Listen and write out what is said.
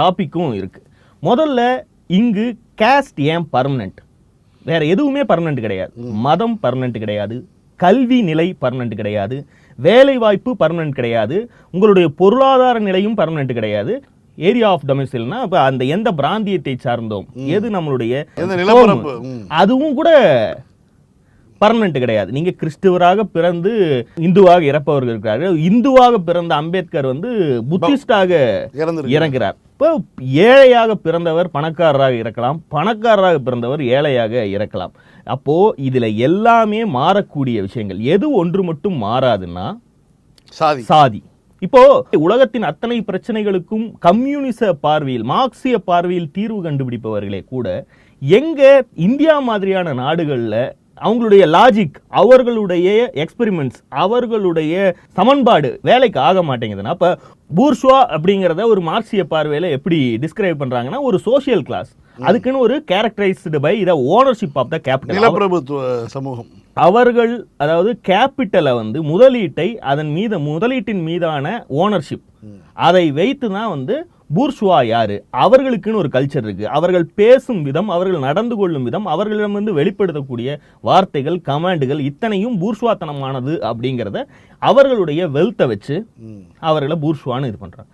டாபிக்கும் இருக்கு. முதல்ல இங்கு கேஸ்ட் ஏன் பர்மனெண்ட் வேற எதுவுமே பர்மனெண்ட் கிடையாது. மதம் பர்மனெண்ட் கிடையாது. கல்வி நிலை பர்மனெண்ட் கிடையாது. வேலை வாய்ப்பு பர்மனெண்ட் கிடையாது. உங்களுடைய பொருளாதார நிலையும் பர்மனெண்ட் கிடையாது. ஏரியா ஆஃப் டொமிசைல்னா இப்போ அந்த எந்த பிராந்தியத்தை சார்ந்தோம்? எது நம்மளுடைய. அதுவும் கூட பர்மனெண்ட் கிடையாது. நீங்க கிறிஸ்துவராக பிறந்து இந்துவாக இறப்பவர்கள் இருக்கிறார்கள். இந்துவாக பிறந்த அம்பேத்கர் வந்து புத்திஸ்டாக இறங்குறார். இப்போ ஏழையாக பிறந்தவர் பணக்காரராக இருக்கலாம் பணக்காரராக பிறந்தவர் ஏழையாக இறக்கலாம். அப்போ இதுல எல்லாமே மாறக்கூடிய விஷயங்கள். எது ஒன்று மட்டும் மாறாதுன்னா சாதி. சாதி. இப்போ உலகத்தின் அத்தனை பிரச்சனைகளுக்கும் கம்யூனிச பார்வையில் மார்க்சிய பார்வையில் தீர்வு கண்டுபிடிப்பவர்களே கூட எங்க இந்தியா மாதிரியான நாடுகள்ல அவங்களுடைய லாஜிக் அவர்களுடைய எக்ஸ்பெரிமெண்ட்ஸ் அவர்களுடைய சமன்பாடு வேலைக்கு ஆக மாட்டேங்குதுன்னா அப்ப பூர்ஷ்வா அப்படிங்கிறத ஒரு மார்க்சிய பார்வையில எப்படி டிஸ்கிரைப் பண்றாங்கன்னா ஒரு சோஷியல் கிளாஸ் அதுக்குன்னு ஒரு கேரக்டரைஸ்டு பை இத ஓனர்ஷிப் ஆஃப் த கேபிட்டல் நிலப்பிரபுத்துவ சமூகம். அவர்கள் அதாவது கேபிட்டலை வந்து முதலீட்டை அதன் மீது முதலீட்டின் மீதான ஓனர்ஷிப் அதை வைத்து தான் வந்து பூர்ஷ்வா யாரு? அவர்களுக்குன்னு ஒரு கல்ச்சர் இருக்கு. அவர்கள் பேசும் விதம் அவர்கள் நடந்து கொள்ளும் விதம் அவர்களிடம் வந்து வெளிப்படுத்தக்கூடிய வார்த்தைகள் கமாண்டுகள் இத்தனையும் பூர்ஷ்வாத்தனமானது அப்படிங்கிறத அவர்களுடைய வெல்த்தை வச்சு. அவர்களை பூர்ஷ்வான்னு இது பண்றாங்க.